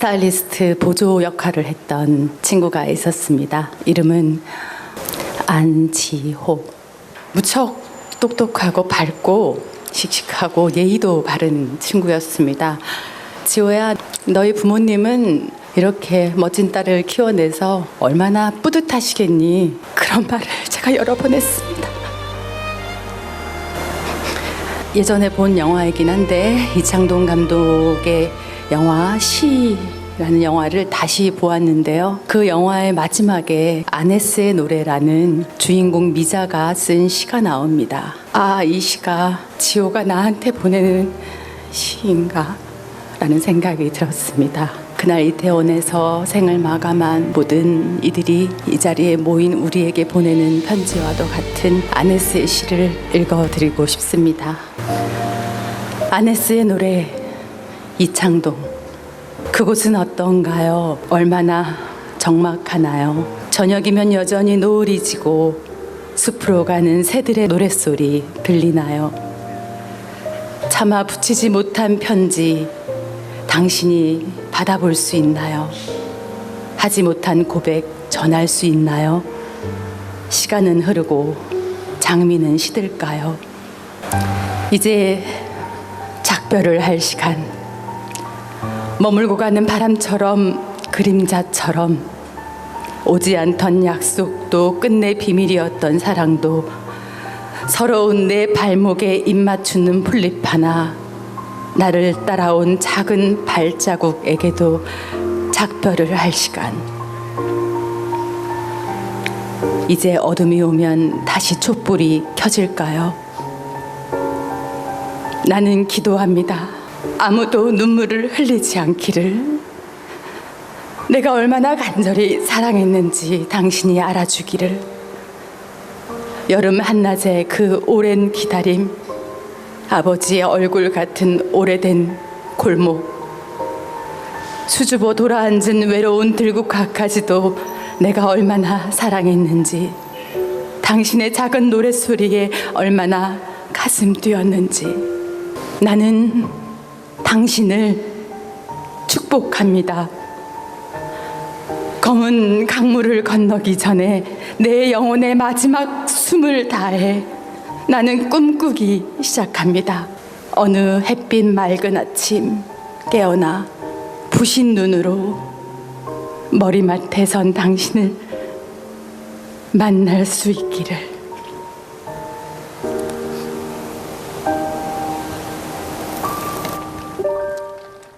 스타일리스트 보조 역할을 했던 친구가 있었습니다. 이름은 안지호. 무척 똑똑하고 밝고 씩씩하고 예의도 바른 친구였습니다. 지호야, 너희 부모님은 이렇게 멋진 딸을 키워내서 얼마나 뿌듯하시겠니? 그런 말을 제가 여러 번 했습니다. 예전에 본 영화이긴 한데 이창동 감독의 영화 시 라는 영화를 다시 보았는데요. 그 영화의 마지막에 아네스의 노래라는 주인공 미자가 쓴 시가 나옵니다. 아, 이 시가 지호가 나한테 보내는 시인가? 라는 생각이 들었습니다. 그날 이태원에서 생을 마감한 모든 이들이 이 자리에 모인 우리에게 보내는 편지와도 같은 아네스의 시를 읽어드리고 싶습니다. 아네스의 노래 이창동 그곳은 어떤가요? 얼마나 적막하나요? 저녁이면 여전히 노을이 지고 숲으로 가는 새들의 노랫소리 들리나요? 차마 붙이지 못한 편지 당신이 받아볼 수 있나요? 하지 못한 고백 전할 수 있나요? 시간은 흐르고 장미는 시들까요? 이제 작별을 할 시간. 머물고 가는 바람처럼 그림자처럼 오지 않던 약속도 끝내 비밀이었던 사랑도 서러운 내 발목에 입 맞추는 풀잎 하나 나를 따라온 작은 발자국에게도 작별을 할 시간. 이제 어둠이 오면 다시 촛불이 켜질까요? 나는 기도합니다. 아무도 눈물을 흘리지 않기를. 내가 얼마나 간절히 사랑했는지 당신이 알아주기를. 여름 한낮의 그 오랜 기다림. 아버지의 얼굴 같은 오래된 골목. 수줍어 돌아앉은 외로운 들국화까지도 내가 얼마나 사랑했는지. 당신의 작은 노랫소리에 얼마나 가슴 뛰었는지. 나는 당신을 축복합니다. 검은 강물을 건너기 전에 내 영혼의 마지막 숨을 다해 나는 꿈꾸기 시작합니다. 어느 햇빛 맑은 아침 깨어나 부신 눈으로 머리맡에 선 당신을 만날 수 있기를.